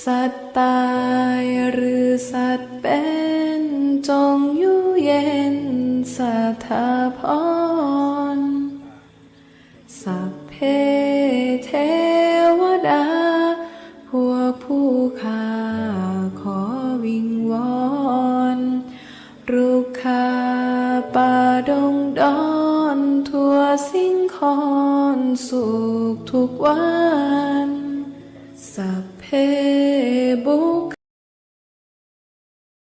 สัตว์ตายหรือสัตว์เป็นจงอยู่เย็นสถาพรสัพเพเทวดา พวกผู้ข้าขอวิงวอนรุกขาป่าดงดอนทั่วสิ่งคอนสุขทุกวัน สัพเพบุค